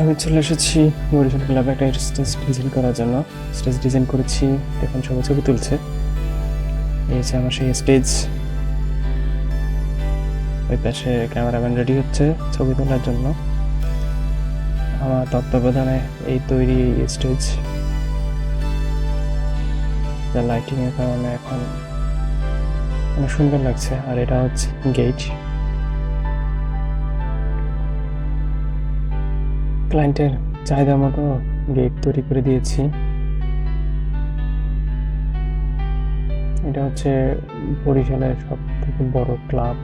আমি চলে এসেছি বরিশাল ক্লাবে একটা স্টেজ ডিজাইন করার জন্য। স্টেজ ডিজাইন করেছি এখন সবাই ছবি তুলছে। এই হচ্ছে আমার সেই স্টেজ। ওই পাশে ক্যামেরাম্যান রেডি হচ্ছে ছবি তোলার জন্য। আমার তত্ত্বাবধানে এই তৈরি স্টেজ। যা লাইটিং এর কারণে এখন অনেক সুন্দর লাগছে। আর এটা হচ্ছে গেট ক্লায়েন্টের চাহিদা মতো গেট তৈরি করে দিয়েছি। এটা হচ্ছে বরিশালের সব থেকে বড় ক্লাব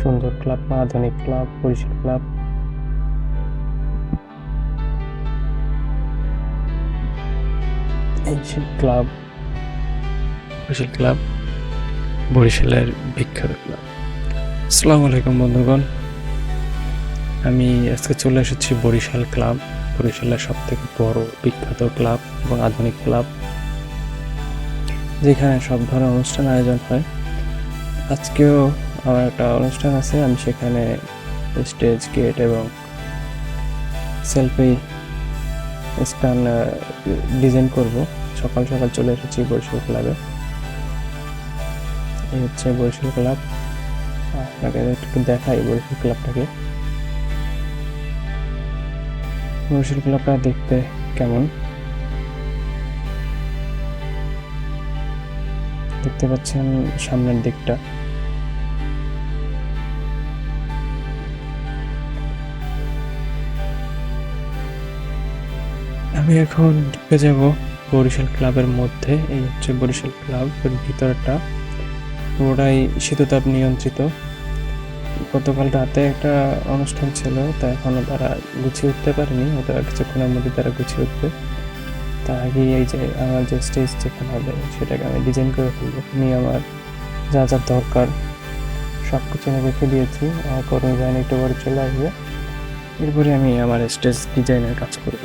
সুন্দর ক্লাব বা আধুনিক club Barishal club club Barishal club বরিশালের বিখ্যাত ক্লাব আসসালামু আলাইকুম বন্ধুগণ। আমি আজকে চলে এসেছি বরিশাল ক্লাব। বরিশালের সব থেকে বড় বিখ্যাত ক্লাব এবং আধুনিক ক্লাব, যেখানে সব ধরনের অনুষ্ঠান আয়োজন হয়। আজকেও আমার একটা অনুষ্ঠান আছে, আমি সেখানে স্টেজ গেট এবং সেলফি স্টান ডিজাইন করব। সকাল সকাল চলে এসেছি বরিশাল ক্লাবে। এই হচ্ছে বরিশাল ক্লাব। আপনাকে একটু দেখাই বরিশাল ক্লাবটাকে। বরিশাল ক্লাবটা দেখতে কেমন? দেখতে পাচ্ছেন সামনের দিকটা। আমি এখন ঢুকে যাব বরিশাল ক্লাবের মধ্যে, এই হচ্ছে বরিশাল ক্লাবের ভিতরটা। পুরোটাই শীততাপ নিয়ন্ত্রিত। গতকাল রাতে একটা অনুষ্ঠান ছিল, তা এখনও তারা গুছিয়ে উঠতে পারেনি। হয়তো আর কিছুক্ষণের মধ্যে তারা গুছিয়ে উঠবে। তার আগে এই যে আমার যে স্টেজ যেখানে হবে, সেটাকে আমি ডিজাইন করে ফেলব। নিয়ে আমার যা যা দরকার সব কিছু আমি রেখে দিয়েছি। আমার কর্মী বাহিনী একটু পরে চলে আসবে। এরপরে আমি আমার স্টেজ ডিজাইনের কাজ করব।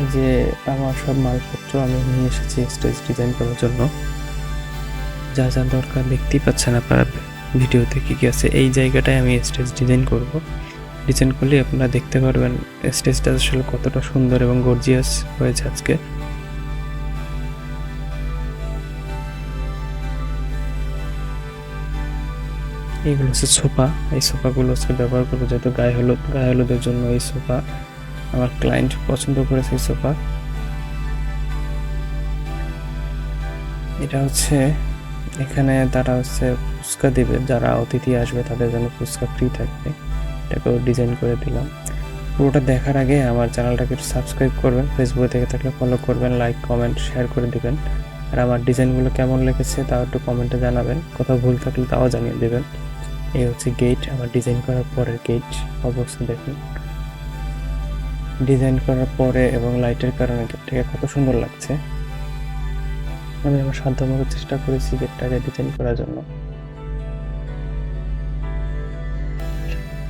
এই যে আমার সব মালপত্র আমি নিয়ে এসেছি স্টেজ ডিজাইন করার জন্য। যা যা দরকার দেখতেই পাচ্ছেন আপনারা ভিডিওতে কী কী আছে। এই জায়গাটায় আমি স্টেজ ডিজাইন করব। ডিজাইন করলে আপনারা দেখতে পারবেন স্টেজটা আসলে কতটা সুন্দর এবং গর্জিয়াস হয়েছে আজকে। এইগুলো হচ্ছে সোফা। এই সোফাগুলো হচ্ছে ব্যবহার করব যেহেতু গায়ে হলুদ, গায়ে হলুদের জন্য এই সোফা। আমার ক্লায়েন্ট পছন্দ করেছে এই সোফা। এটা হচ্ছে এখানে তারা হচ্ছে ফুচকা দেবে, যারা অতিথি আসবে তাদের জন্য ফুচকা ফ্রি থাকবে। এটাকেও ডিজাইন করে দিলাম। পুরোটা দেখার আগে আমার চ্যানেলটাকে সাবস্ক্রাইব করবেন ফেসবুকে থেকে থাকলে ফলো করবেন লাইক কমেন্ট শেয়ার করে দিবেন। আর আমার ডিজাইনগুলো কেমন লেগেছে তাও একটু কমেন্টে জানাবেন, কোথাও ভুল থাকলে তাও জানিয়ে দেবেন। এই হচ্ছে গেট আমার ডিজাইন করার পরের গেট অবস্থা দেখুন। ডিজাইন করার পরে এবং লাইটের কারণে গেটটাকে কত সুন্দর লাগছে। আমি আমার সাধ্যমতো চেষ্টা করেছি গেটটাকে ডিজাইন করার জন্য।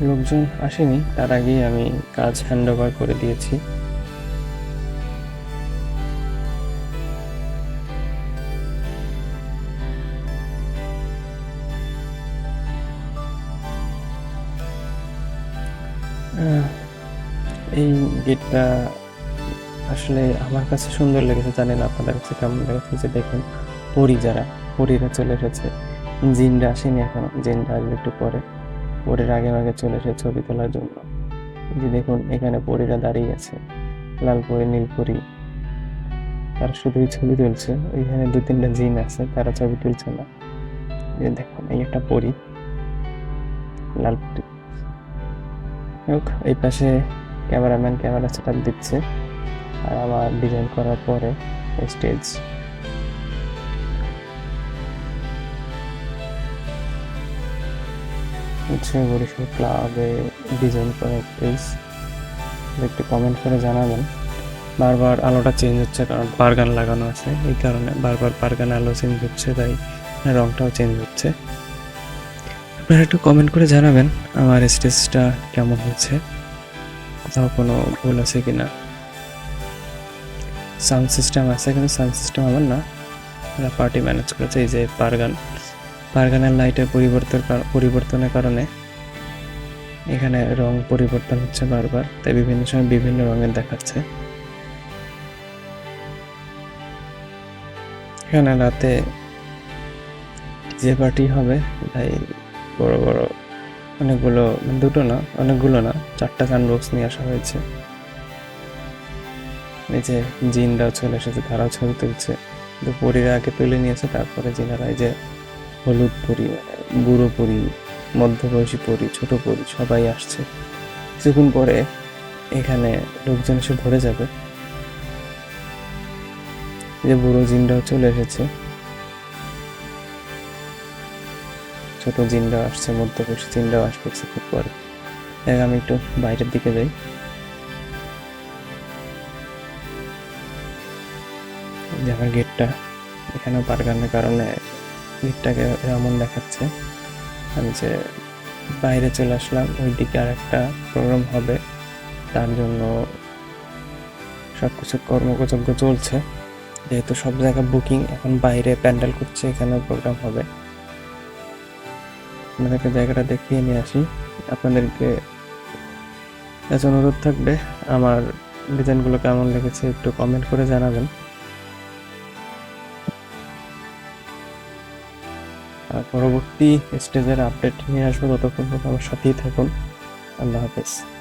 লোকজন আসেনি, তার আগেই আমি কাজ হ্যান্ড ওভার করে দিয়েছি। এই গেটটা আসলে আমার কাছে সুন্দর লেগেছে, জানেন আপনাদের কাছে কেমন লেগেছে? দেখুন, পরি যারা, পরীরা চলে এসেছে। জিনরা আসেনি এখনও, জিনরা আসবে একটু পরে। পরের আগে আগে চলে এসে ছবি তোলার জন্য। যে দেখুন, এখানে পরীরা দাঁড়িয়ে আছে। লাল পরি, নীল পরি। তারা শুধুই ছবি তুলছে। ওইখানে দু তিনটা জিন আছে, তারা ছবি তুলছে না। যে দেখুন, এই একটা পরি। লাল পরি। হোক, এই পাশে ক্যামেরাম্যান ক্যামেরা সেট দিচ্ছে। আর আমার ডিজাইন করার পরে স্টেজ হচ্ছে বরিশাল ক্লাবে ডিজাইন করা স্টেজ একটু কমেন্ট করে জানাবেন। বারবার আলোটা চেঞ্জ হচ্ছে কারণ পারগান লাগানো আছে, এই কারণে বারবার পারগান আলো চেঞ্জ হচ্ছে, তাই রংটাও চেঞ্জ হচ্ছে। আপনারা একটু কমেন্ট করে জানাবেন আমার স্টেজটা কেমন হয়েছে কোথাও কোনো ভুল আছে কিনা। সাউন্ড সিস্টেম আছে কিন্তু সাউন্ড সিস্টেম আমার না। ওরা পার্টি ম্যানেজ করেছে এই যে পারগান। পারগানের লাইটের পরিবর্তন পরিবর্তনের কারণে এখানে রং পরিবর্তন হচ্ছে বারবার। তাই বিভিন্ন সময় বিভিন্ন রঙের দেখাচ্ছে। এখানে রাতে যে পার্টি হবে তাই বড় বড় অনেকগুলো, দুটো না, অনেকগুলো না, চারটা সানবক্স নিয়ে আসা হয়েছে। এই যে জিনরাও চলে এসেছে, তারাও ছবি তুলছে। কিন্তু পরীরা আগে তুলে নিয়েছে, তারপরে জিনারা এই যে হলুদ পরি, বুড়ো পরি, মধ্যবয়সী পরি, ছোট পরি, সবাই আসছে। কিছুক্ষণ পরে এখানে লোকজন এসে ভরে যাবে। যে বুড়ো জিনরাও চলে এসেছে। ছোট জিনরাও আসছে, মধ্যবয়সী জিনরাও আসবে কিছুক্ষণ পরে। আমি একটু বাইরের দিকে যাই। এই যে আমার গেটটা এখানেও পারগানের কারণে গেটটাকে এমন দেখাচ্ছে। আমি যে বাইরে চলে আসলাম ওই দিকে আর একটা প্রোগ্রাম হবে। তার জন্য সব কিছু কর্মযোগ্য চলছে। যেহেতু সব জায়গা বুকিং এখন বাইরে প্যান্ডেল করছে, এখানেও প্রোগ্রাম হবে। আপনাদেরকে জায়গাটা দেখিয়ে নিয়ে আসি। আপনাদেরকে কাছে অনুরোধ থাকবে, আমার ডিজাইনগুলো কেমন লেগেছে একটু কমেন্ট করে জানাবেন। পরবর্তী স্টেজের আপডেট নিয়ে আসব। ততক্ষণ আমার সাথেই থাকুন। আল্লাহ হাফেজ।